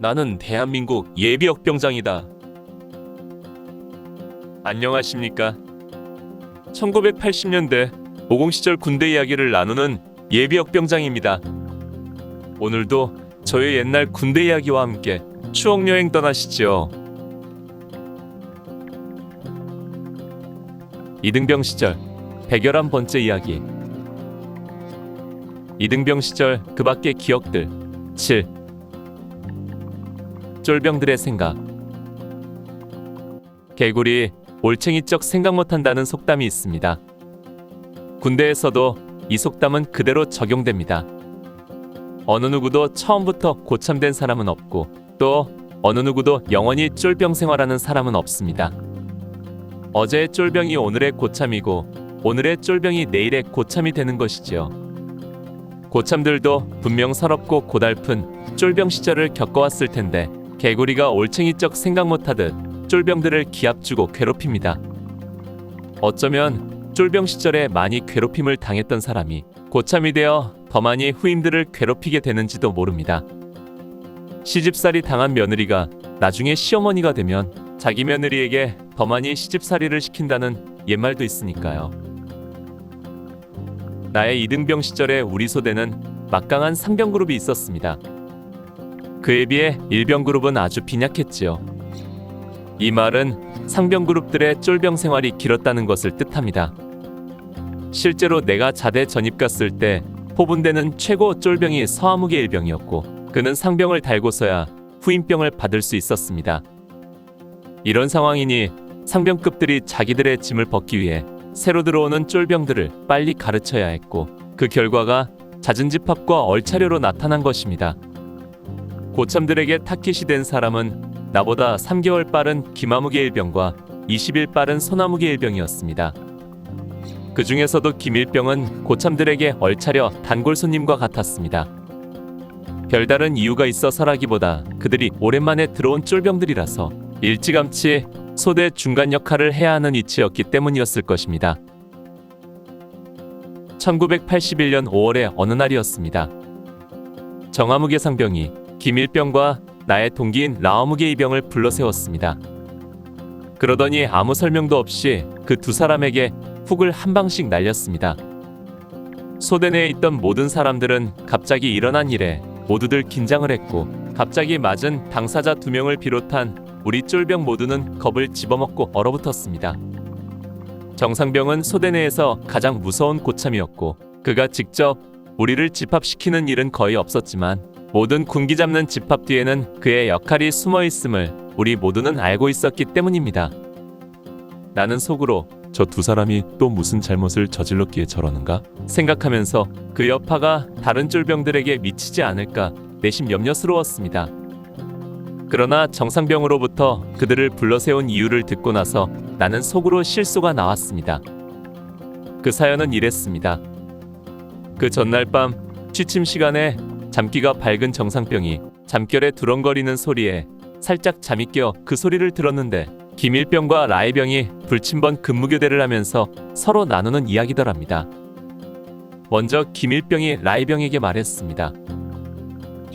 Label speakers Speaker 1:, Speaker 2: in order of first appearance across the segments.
Speaker 1: 나는 대한민국 예비역병장이다. 안녕하십니까? 1980년대 50 시절 군대 이야기를 나누는 예비역병장입니다. 오늘도 저의 옛날 군대 이야기와 함께 추억 여행 떠나시죠. 이등병 시절 111번째 이야기. 이등병 시절 그 밖의 기억들 7. 쫄병들의 생각. 개구리 올챙이적 생각 못한다는 속담이 있습니다. 군대에서도 이 속담은 그대로 적용됩니다. 어느 누구도 처음부터 고참된 사람은 없고 또 어느 누구도 영원히 쫄병 생활하는 사람은 없습니다. 어제의 쫄병이 오늘의 고참이고 오늘의 쫄병이 내일의 고참이 되는 것이지요. 고참들도 분명 서럽고 고달픈 쫄병 시절을 겪어왔을 텐데 개구리가 올챙이적 생각 못하듯 쫄병들을 기합주고 괴롭힙니다. 어쩌면 쫄병 시절에 많이 괴롭힘을 당했던 사람이 고참이 되어 더 많이 후임들을 괴롭히게 되는지도 모릅니다. 시집살이 당한 며느리가 나중에 시어머니가 되면 자기 며느리에게 더 많이 시집살이를 시킨다는 옛말도 있으니까요. 나의 이등병 시절에 우리 소대는 막강한 상병 그룹이 있었습니다. 그에 비해 일병 그룹은 아주 빈약했지요. 이 말은 상병 그룹들의 쫄병 생활이 길었다는 것을 뜻합니다. 실제로 내가 자대 전입 갔을 때 포분대는 최고 쫄병이 서아무개 일병이었고 그는 상병을 달고서야 후임병을 받을 수 있었습니다. 이런 상황이니 상병급들이 자기들의 짐을 벗기 위해 새로 들어오는 쫄병들을 빨리 가르쳐야 했고 그 결과가 잦은 집합과 얼차려로 나타난 것입니다. 고참들에게 타깃이 된 사람은 나보다 3개월 빠른 김아무개 일병과 20일 빠른 소나무개 일병이었습니다. 그 중에서도 김일병은 고참들에게 얼차려 단골 손님과 같았습니다. 별다른 이유가 있어서라기보다 그들이 오랜만에 들어온 쫄병들이라서 일찌감치 소대 중간 역할을 해야 하는 위치였기 때문이었을 것입니다. 1981년 5월의 어느 날이었습니다. 정아무개 상병이 김일병과 나의 동기인 라어무개 이병을 불러 세웠습니다. 그러더니 아무 설명도 없이 그 두 사람에게 훅을 한 방씩 날렸습니다. 소대 내에 있던 모든 사람들은 갑자기 일어난 일에 모두들 긴장을 했고 갑자기 맞은 당사자 두 명을 비롯한 우리 쫄병 모두는 겁을 집어먹고 얼어붙었습니다. 정상병은 소대 내에서 가장 무서운 고참이었고 그가 직접 우리를 집합시키는 일은 거의 없었지만 모든 군기 잡는 집합 뒤에는 그의 역할이 숨어 있음을 우리 모두는 알고 있었기 때문입니다. 나는 속으로 저 두 사람이 또 무슨 잘못을 저질렀기에 저러는가 생각하면서 그 여파가 다른 쫄병들에게 미치지 않을까 내심 염려스러웠습니다. 그러나 정상병으로부터 그들을 불러세운 이유를 듣고 나서 나는 속으로 실소가 나왔습니다. 그 사연은 이랬습니다. 그 전날 밤 취침 시간에 잠기가 밝은 정상병이 잠결에 두렁거리는 소리에 살짝 잠이 깨어 그 소리를 들었는데 김일병과 라이병이 불침번 근무교대를 하면서 서로 나누는 이야기더랍니다. 먼저 김일병이 라이병에게 말했습니다.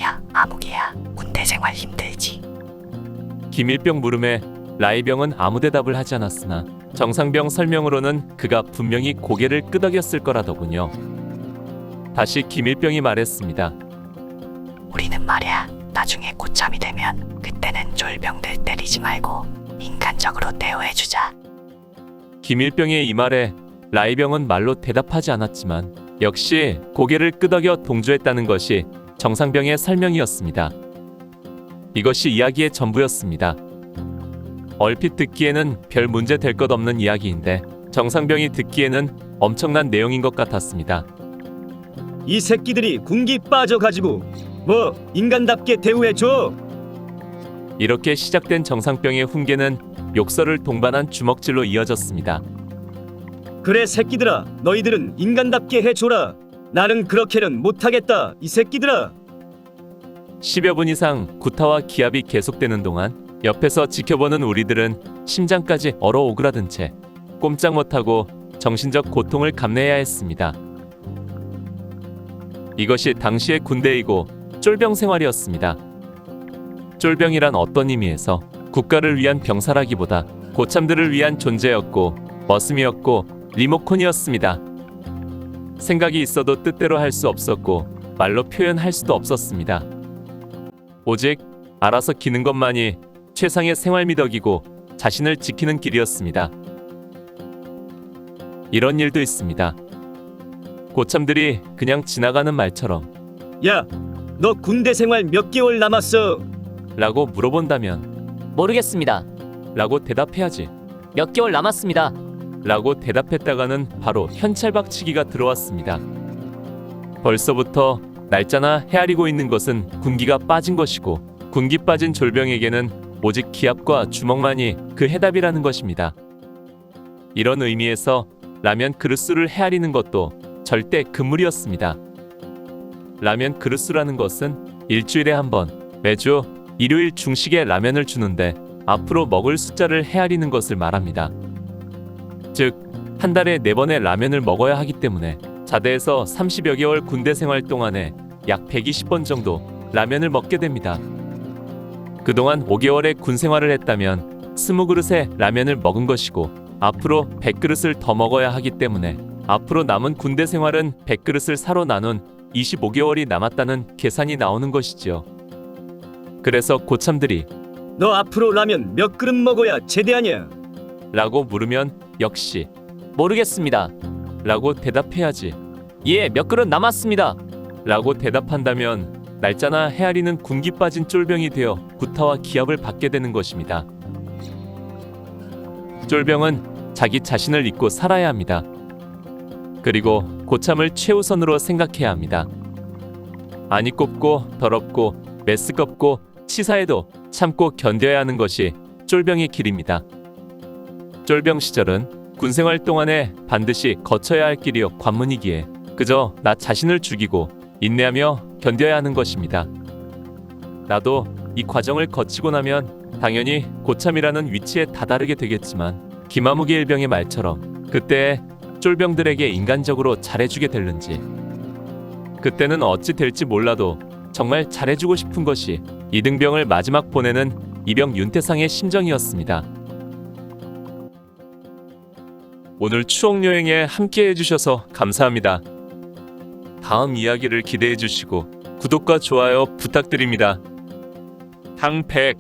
Speaker 2: 야, 아무개야. 군대 생활 힘들지.
Speaker 1: 김일병 물음에 라이병은 아무 대답을 하지 않았으나 정상병 설명으로는 그가 분명히 고개를 끄덕였을 거라더군요. 다시 김일병이 말했습니다.
Speaker 2: 우리는 말이야. 나중에 고참이 되면 그때는 쫄병들 때리지 말고 인간적으로 대우해주자.
Speaker 1: 김일병의 이 말에 라이병은 말로 대답하지 않았지만 역시 고개를 끄덕여 동조했다는 것이 정상병의 설명이었습니다. 이것이 이야기의 전부였습니다. 얼핏 듣기에는 별 문제 될 것 없는 이야기인데 정상병이 듣기에는 엄청난 내용인 것 같았습니다.
Speaker 3: 이 새끼들이 군기 빠져가지고 뭐 인간답게 대우해줘
Speaker 1: 이렇게 시작된 정상병의 훈계는 욕설을 동반한 주먹질로 이어졌습니다.
Speaker 3: 그래 새끼들아 너희들은 인간답게 해줘라 나는 그렇게는 못하겠다 이 새끼들아
Speaker 1: 10여 분 이상 구타와 기합이 계속되는 동안 옆에서 지켜보는 우리들은 심장까지 얼어 오그라든 채 꼼짝 못하고 정신적 고통을 감내해야 했습니다. 이것이 당시의 군대이고 쫄병 생활이었습니다. 쫄병이란 어떤 의미에서 국가를 위한 병사라기보다 고참들을 위한 존재였고 머슴이었고 리모컨이었습니다. 생각이 있어도 뜻대로 할 수 없었고 말로 표현할 수도 없었습니다. 오직 알아서 기는 것만이 최상의 생활 미덕이고 자신을 지키는 길이었습니다. 이런 일도 있습니다. 고참들이 그냥 지나가는 말처럼
Speaker 3: 야, 너 군대 생활 몇 개월 남았어?
Speaker 1: 라고 물어본다면
Speaker 4: 모르겠습니다.
Speaker 1: 라고 대답해야지
Speaker 4: 몇 개월 남았습니다.
Speaker 1: 라고 대답했다가는 바로 현찰박치기가 들어왔습니다. 벌써부터 날짜나 헤아리고 있는 것은 군기가 빠진 것이고 군기 빠진 졸병에게는 오직 기압과 주먹만이 그 해답이라는 것입니다. 이런 의미에서 라면 그릇수를 헤아리는 것도 절대 금물이었습니다. 라면 그릇수라는 것은 일주일에 한 번 매주 일요일 중식에 라면을 주는데 앞으로 먹을 숫자를 헤아리는 것을 말합니다. 즉, 한 달에 네 번의 라면을 먹어야 하기 때문에 자대에서 30여 개월 군대 생활 동안에 약 120번 정도 라면을 먹게 됩니다. 그동안 5개월의 군 생활을 했다면 20그릇의 라면을 먹은 것이고 앞으로 100그릇을 더 먹어야 하기 때문에 앞으로 남은 군대 생활은 100그릇을 사로 나눈 25개월이 남았다는 계산이 나오는 것이지요. 그래서 고참들이
Speaker 3: 너 앞으로 라면 몇 그릇 먹어야 제대하냐?
Speaker 1: 라고 물으면 역시
Speaker 4: 모르겠습니다.
Speaker 1: 라고 대답해야지
Speaker 4: 예, 몇 그릇 남았습니다.
Speaker 1: 라고 대답한다면 날짜나 헤아리는 군기 빠진 쫄병이 되어 구타와 기합을 받게 되는 것입니다. 쫄병은 자기 자신을 잊고 살아야 합니다. 그리고 고참을 최우선으로 생각해야 합니다. 안이 꼽고 더럽고 메스껍고 치사해도 참고 견뎌야 하는 것이 쫄병의 길입니다. 쫄병 시절은 군생활 동안에 반드시 거쳐야 할 길이요 관문이기에 그저 나 자신을 죽이고 인내하며 견뎌야 하는 것입니다. 나도 이 과정을 거치고 나면 당연히 고참이라는 위치에 다다르게 되겠지만 김아무개 일병의 말처럼 그때 쫄병들에게 인간적으로 잘해주게 될는지 그때는 어찌 될지 몰라도 정말 잘해주고 싶은 것이 이등병을 마지막 보내는 이병 윤태상의 심정이었습니다. 오늘 추억 여행에 함께 해주셔서 감사합니다. 다음 이야기를 기대해 주시고 구독과 좋아요 부탁드립니다. 항백